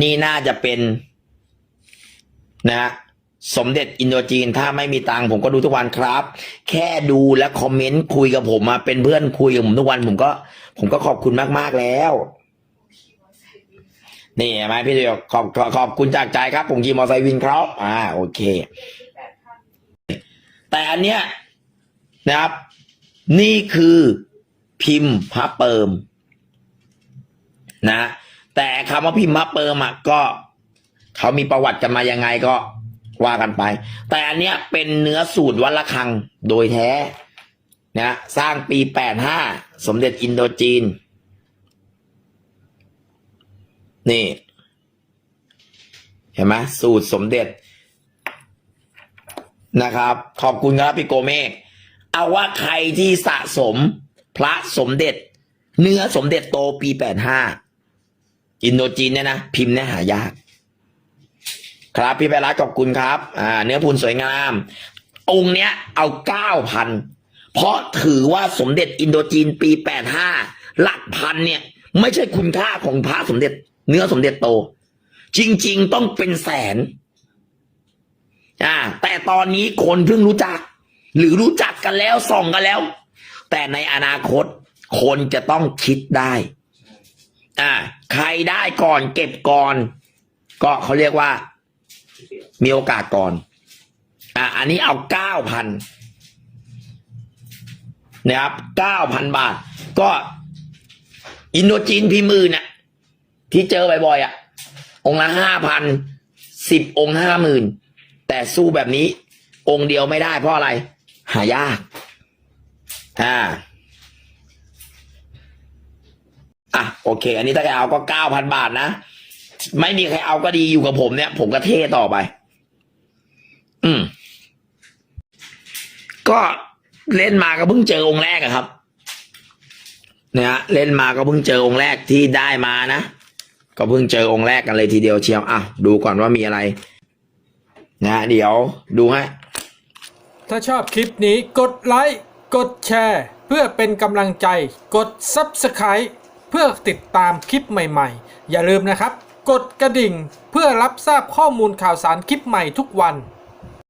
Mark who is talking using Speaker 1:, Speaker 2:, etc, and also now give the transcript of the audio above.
Speaker 1: นี่น่าจะเป็น นะฮะสมเด็จอินโดจีนถ้าไม่มีตังผมก็ดูทุกวันครับ แค่ดูและคอมเมนต์คุยกับผมมาเป็นเพื่อนคุยกับผมทุกวัน ผมก็ ผมก็ขอบคุณมากๆแล้ว นี่ห็นไหมพี่เดียวขอบขอบขอบคุณจากใจครับ ผมขี่มอไซค์วินครับ อ่า โอเค แต่อันเนี้ยนะครับ นี่คือพิมพ์พระเปิม นะ แต่คำว่าพิมพ์พระเปิมอะก็เขามีประวัติกันมายังไงก็ว่ากันไป แต่อันเนี้ยเป็นเนื้อสูตรวัดระฆังโดยแท้นะสร้างปีแปดห้าสมเด็จอินโดจีน นี่ เห็นไหมสูตรสมเด็จนะครับ ขอบคุณครับพี่โกเมกเอาว่าใครที่สะสมพระสมเด็จ เนื้อสมเด็จโตปีแปดห้า อินโดจีนเนี่ยนะพิมพ์เนี่ยหายาก ครับพี่ไปรักขอบคุณครับ อ่า เนื้อพูนสวยงาม องค์เนี้ย เอาเก้าพันเพราะถือว่าสมเด็จอินโดจีนปีแปดห้าหลักพันเนี่ย ไม่ใช่คุณค่าของพระสมเด็จ เนื้อสมเด็จโต จริง ๆ ต้องเป็นแสนอ่าแต่ตอนนี้คนเพิ่งรู้จัก หรือรู้จักกันแล้วส่องกันแล้ว แต่ในอนาคต คนจะต้องคิดได้ อ่า ใครได้ก่อนเก็บก่อน ก็เขาเรียกว่า มีโอกาสก่อน อ่าอันนี้เอาเก้าพันนะครับเก้าพันบาท ก็อินโดจีนพิมือเนี่ยที่เจอบ่อยๆอะ องละห้าพันสิบองห้าหมื่นแต่สู้แบบนี้ องเดียวไม่ได้เพราะอะไร หายาก อ่า อะโอเค อันนี้ถ้าใครเอาก็เก้าพันบาทนะ ไม่มีใครเอาก็ดีอยู่กับผมเนี่ย ผมก็เท่ต่อไป อืม ก็เล่นมาก็เพิ่งเจอองค์แรกอะครับเนี่ยฮะเล่นมาก็เพิ่งเจอองค์แรกที่ได้มานะ ก็เพิ่งเจอองค์แรกกันเลยทีเดียวเชียวอะดูก่อนว่ามีอะไร นะเดี๋ยวดูฮะ
Speaker 2: ถ้าชอบคลิปนี้กดไลค์ กดแชร์ เพื่อเป็นกำลังใจ กด Subscribe เพื่อติดตามคลิปใหม่ๆ อย่าลืมนะครับ กดกระดิ่งเพื่อรับทราบข้อมูลข่าวสารคลิปใหม่ทุกวัน